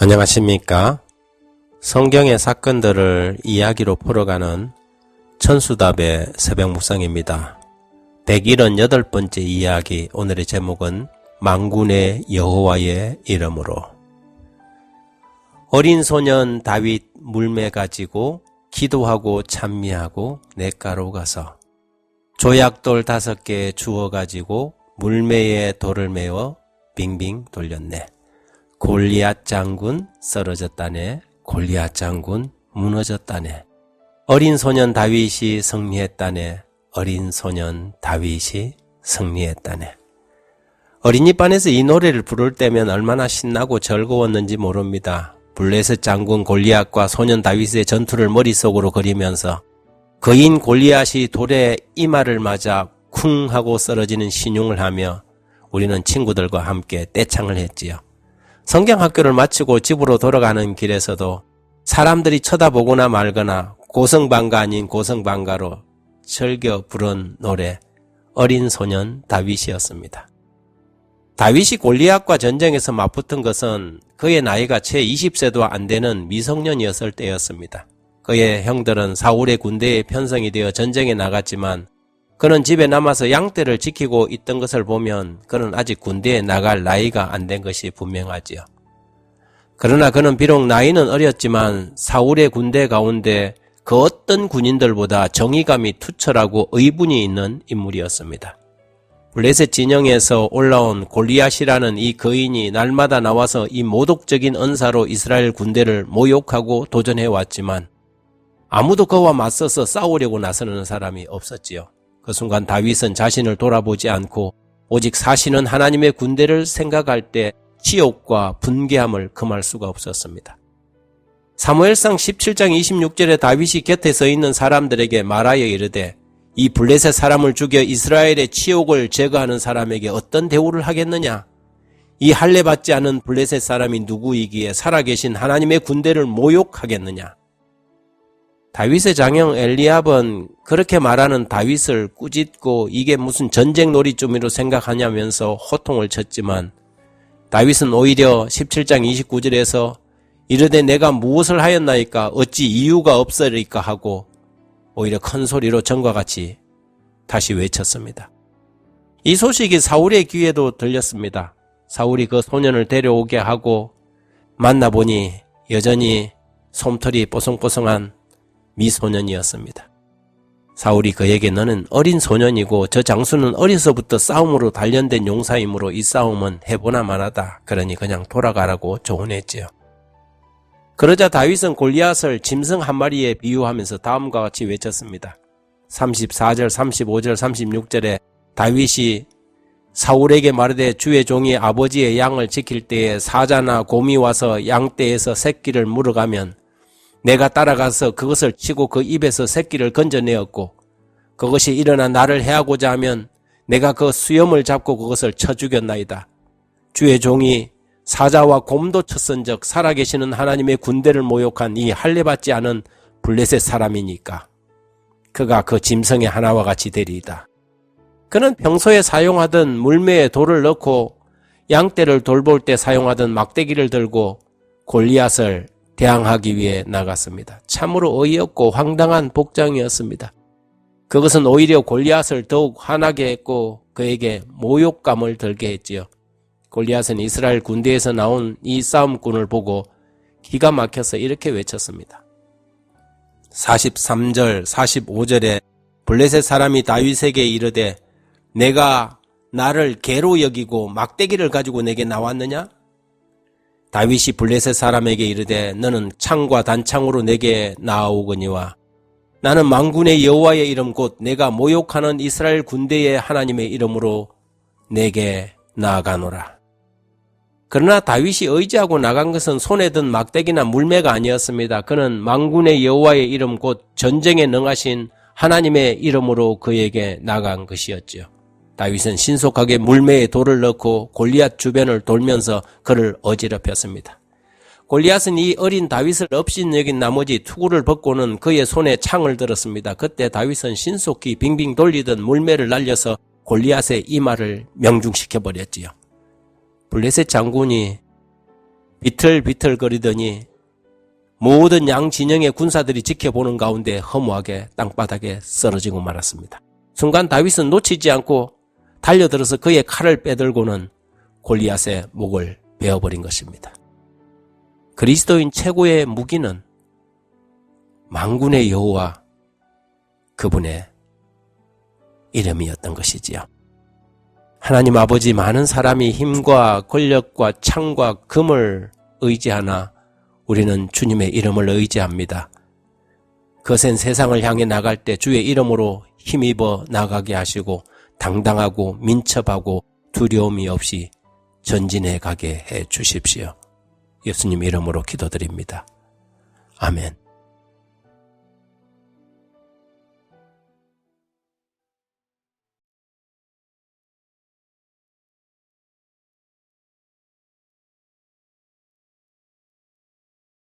안녕하십니까? 성경의 사건들을 이야기로 풀어가는 천수답의 새벽 묵상입니다. 178번째 이야기 오늘의 제목은 망군의 여호와의 이름으로 어린 소년 다윗 물매 가지고 기도하고 찬미하고 냇가로 가서 조약돌 다섯 개 주워 가지고 물매에 돌을 메워 빙빙 돌렸네. 골리앗 장군 쓰러졌다네. 골리앗 장군 무너졌다네. 어린 소년 다윗이 승리했다네. 어린 소년 다윗이 승리했다네. 어린이반에서 이 노래를 부를 때면 얼마나 신나고 즐거웠는지 모릅니다. 블레셋 장군 골리앗과 소년 다윗의 전투를 머릿속으로 그리면서 거인 골리앗이 돌에 이마를 맞아 쿵 하고 쓰러지는 신용을 하며 우리는 친구들과 함께 떼창을 했지요. 성경학교를 마치고 집으로 돌아가는 길에서도 사람들이 쳐다보거나 말거나 고성방가 아닌 고성방가로 즐겨 부른 노래 어린 소년 다윗이었습니다. 다윗이 골리앗과 전쟁에서 맞붙은 것은 그의 나이가 채 20세도 안 되는 미성년이었을 때였습니다. 그의 형들은 사울의 군대에 편성이 되어 전쟁에 나갔지만 그는 집에 남아서 양떼를 지키고 있던 것을 보면 그는 아직 군대에 나갈 나이가 안 된 것이 분명하지요. 그러나 그는 비록 나이는 어렸지만 사울의 군대 가운데 그 어떤 군인들보다 정의감이 투철하고 의분이 있는 인물이었습니다. 블레셋 진영에서 올라온 골리앗이라는 이 거인이 날마다 나와서 이 모독적인 언사로 이스라엘 군대를 모욕하고 도전해 왔지만 아무도 그와 맞서서 싸우려고 나서는 사람이 없었지요. 그 순간 다윗은 자신을 돌아보지 않고 오직 사시는 하나님의 군대를 생각할 때 치욕과 분개함을 금할 수가 없었습니다. 사무엘상 17장 26절에 다윗이 곁에 서 있는 사람들에게 말하여 이르되 이 블레셋 사람을 죽여 이스라엘의 치욕을 제거하는 사람에게 어떤 대우를 하겠느냐? 이 할례 받지 않은 블레셋 사람이 누구이기에 살아계신 하나님의 군대를 모욕하겠느냐? 다윗의 장형 엘리압은 그렇게 말하는 다윗을 꾸짖고 이게 무슨 전쟁 놀이쯤으로 생각하냐면서 호통을 쳤지만 다윗은 오히려 17장 29절에서 이르되 내가 무엇을 하였나이까 어찌 이유가 없으리까 하고 오히려 큰 소리로 전과 같이 다시 외쳤습니다. 이 소식이 사울의 귀에도 들렸습니다. 사울이 그 소년을 데려오게 하고 만나보니 여전히 솜털이 뽀송뽀송한 미소년이었습니다. 사울이 그에게 너는 어린 소년이고 저 장수는 어려서부터 싸움으로 단련된 용사이므로 이 싸움은 해보나 마나다. 그러니 그냥 돌아가라고 조언했지요. 그러자 다윗은 골리앗을 짐승 한 마리에 비유하면서 다음과 같이 외쳤습니다. 34절, 35절, 36절에 다윗이 사울에게 말하되 주의 종이 아버지의 양을 지킬 때에 사자나 곰이 와서 양떼에서 새끼를 물어가면 내가 따라가서 그것을 치고 그 입에서 새끼를 건져내었고 그것이 일어나 나를 해하고자 하면 내가 그 수염을 잡고 그것을 쳐 죽였나이다. 주의 종이 사자와 곰도 쳤은적 살아계시는 하나님의 군대를 모욕한 이 할례받지 않은 블레셋 사람이니까 그가 그 짐승의 하나와 같이 되리이다. 그는 평소에 사용하던 물매에 돌을 넣고 양떼를 돌볼 때 사용하던 막대기를 들고 골리앗을 대항하기 위해 나갔습니다. 참으로 어이없고 황당한 복장이었습니다. 그것은 오히려 골리앗을 더욱 화나게 했고 그에게 모욕감을 들게 했지요. 골리앗은 이스라엘 군대에서 나온 이 싸움꾼을 보고 기가 막혀서 이렇게 외쳤습니다. 43절, 45절에 블레셋 사람이 다윗에게 이르되 내가 나를 개로 여기고 막대기를 가지고 내게 나왔느냐? 다윗이 블레셋 사람에게 이르되 너는 창과 단창으로 내게 나아오거니와 나는 망군의 여호와의 이름 곧 내가 모욕하는 이스라엘 군대의 하나님의 이름으로 내게 나아가노라. 그러나 다윗이 의지하고 나간 것은 손에 든 막대기나 물매가 아니었습니다. 그는 망군의 여호와의 이름 곧 전쟁에 능하신 하나님의 이름으로 그에게 나간 것이었죠. 다윗은 신속하게 물매에 돌을 넣고 골리앗 주변을 돌면서 그를 어지럽혔습니다. 골리앗은 이 어린 다윗을 업신여긴 나머지 투구를 벗고는 그의 손에 창을 들었습니다. 그때 다윗은 신속히 빙빙 돌리던 물매를 날려서 골리앗의 이마를 명중시켜 버렸지요. 블레셋 장군이 비틀비틀 거리더니 모든 양 진영의 군사들이 지켜보는 가운데 허무하게 땅바닥에 쓰러지고 말았습니다. 순간 다윗은 놓치지 않고 달려들어서 그의 칼을 빼들고는 골리앗의 목을 베어버린 것입니다. 그리스도인 최고의 무기는 망군의 여호와 그분의 이름이었던 것이지요. 하나님 아버지 많은 사람이 힘과 권력과 창과 금을 의지하나 우리는 주님의 이름을 의지합니다. 거센 세상을 향해 나갈 때 주의 이름으로 힘입어 나가게 하시고 당당하고 민첩하고 두려움이 없이 전진해 가게 해 주십시오. 예수님 이름으로 기도드립니다. 아멘.